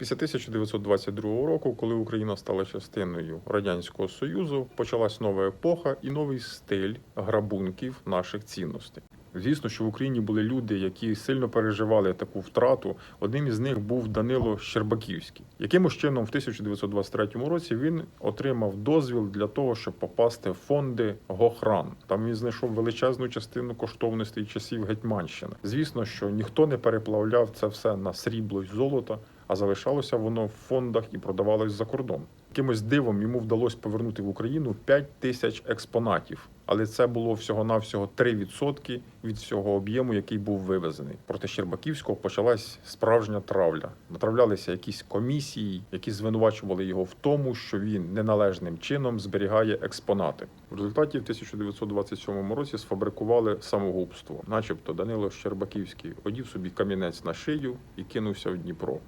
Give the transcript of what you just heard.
Після 1922 року, коли Україна стала частиною Радянського Союзу, почалась нова епоха і новий стиль грабунків наших цінностей. Звісно, що в Україні були люди, які сильно переживали таку втрату. Одним із них був Данило Щербаківський. Якимось чином, в 1923 році він отримав дозвіл для того, щоб попасти в фонди Гохран. Там він знайшов величезну частину коштовностей часів Гетьманщини. Звісно, що ніхто не переплавляв це все на срібло й золото, а залишалося воно в фондах і продавалось за кордон. Якимось дивом йому вдалося повернути в Україну 5 тисяч експонатів, але це було всього-навсього 3% від всього об'єму, який був вивезений. Проти Щербаківського почалась справжня травля. Натравлялися якісь комісії, які звинувачували його в тому, що він неналежним чином зберігає експонати. В результаті в 1927 році сфабрикували самогубство, начебто Данило Щербаківський одів собі камінець на шию і кинувся в Дніпро.